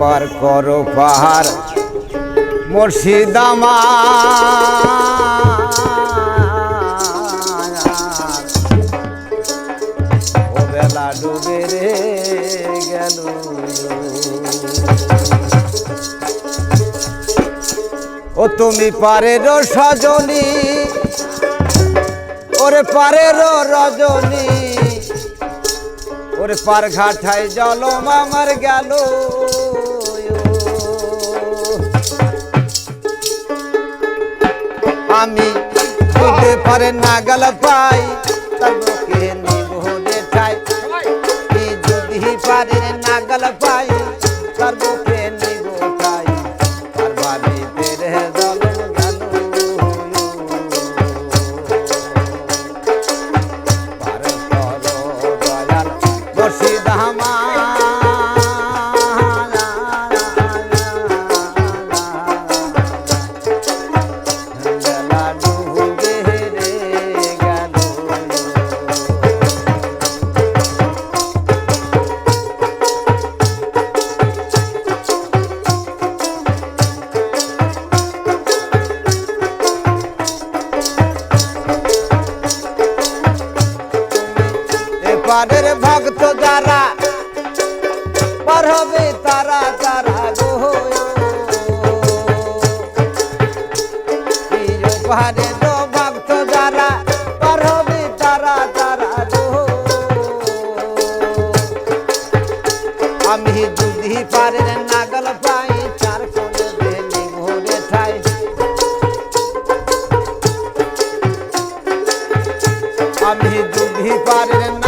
পার করো পাহাড় মুর্শিদামা ও বেলা ডুবে রে গেল। ও তুমি পারের সজনী, ওরে পারের রজনী, ওরে পার ঘাটায় জলম আমার গেল। আমি পারে না নাগাল পাই। তার এপারের ভক্ত যারা পার হবে তারা তারা গো। পাহাড়ে তো ভক্ত যারা পার হবে আমি যদি পারের পারের নাগল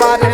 পারে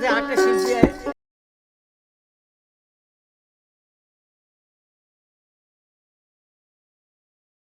যে আটে শিল্পী